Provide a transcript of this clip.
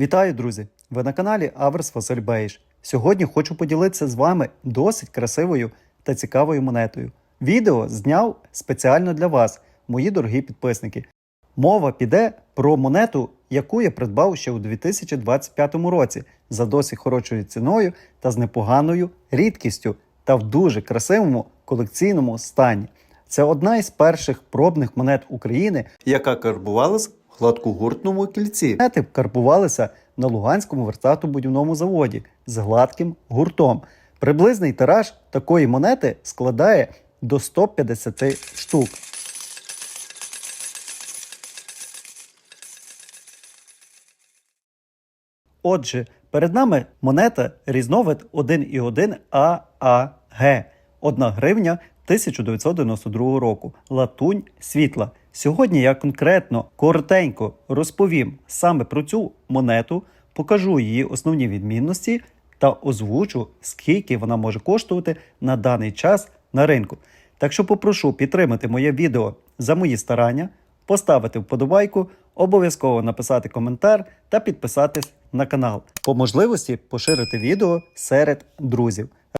Вітаю, друзі! Ви на каналі Аверс Василь Бейш. Сьогодні хочу поділитися з вами досить красивою та цікавою монетою. Відео зняв спеціально для вас, мої дорогі підписники. Мова піде про монету, яку я придбав ще у 2025 році за досить хорошою ціною та з непоганою рідкістю та в дуже красивому колекційному стані. Це одна із перших пробних монет України, яка карбувалась гладкогуртному кільці. Монети карбувалися на Луганському верстатобудівному заводі з гладким гуртом. Приблизний тираж такої монети складає до 150 штук. Отже, перед нами монета різновид 1,1 ААГ. 1 гривня 1992 року. Латунь світла. Сьогодні я конкретно коротенько розповім саме про цю монету, покажу її основні відмінності та озвучу, скільки вона може коштувати на даний час на ринку. Так що попрошу підтримати моє відео за мої старання, поставити вподобайку, обов'язково написати коментар та підписатись на канал. По можливості поширити відео серед друзів.